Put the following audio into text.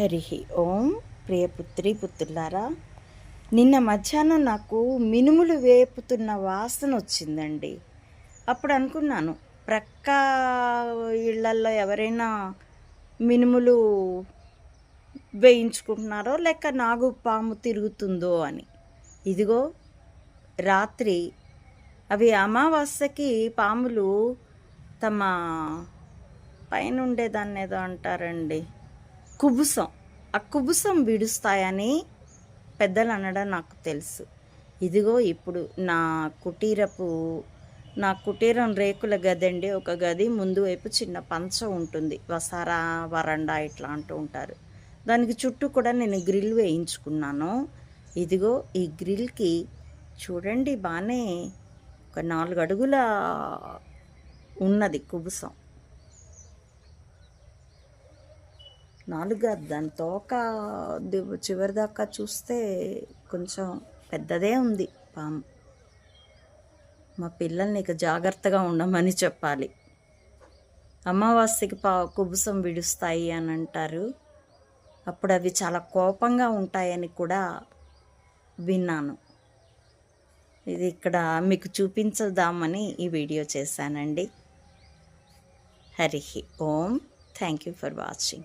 హరి ఓం. ప్రియ పుత్రి పుత్రులారా నిన్న మధ్యాహ్నం నాకు మినుములు వేపుతున్న వాసన వచ్చిందండి. అప్పుడు అనుకున్నాను ప్రక్క ఇళ్ళల్లో ఎవరైనా మినుములు వేయించుకుంటున్నారో లేక నాగు పాము తిరుగుతుందో అని. ఇదిగో రాత్రి అవి అమావాస్యకి పాములు తమ పైన ఉండేదాన్ని ఏదో అంటారండి. కుబుసం. ఆ కుబుసం విడుస్తాయని పెద్దలు అనడం నాకు తెలుసు. ఇదిగో ఇప్పుడు నా కుటీరపు నా కుటీరం రేకుల గది అండి ఒక గది ముందు వైపు చిన్న పంచ ఉంటుంది. వసారా వరండా ఇట్లా అంటూ ఉంటారు. దానికి చుట్టూ కూడా నేను గ్రిల్ వేయించుకున్నాను. ఇదిగో ఈ గ్రిల్కి చూడండి బాగానే ఒక నాలుగు అడుగుల ఉన్నది కుబుసం. నాలుగు దాని తోక చివరి దాకా చూస్తే కొంచెం పెద్దదే ఉంది పాము. మా పిల్లల్ని ఇక జాగ్రత్తగా ఉండమని చెప్పాలి. అమావాస్యకి పా కుబుసం విడుస్తాయి అని అంటారు. అప్పుడు అవి చాలా కోపంగా ఉంటాయని కూడా విన్నాను. ఇది ఇక్కడ మీకు చూపించదామని ఈ వీడియో చేశానండి. Hari Om. Thank you for watching.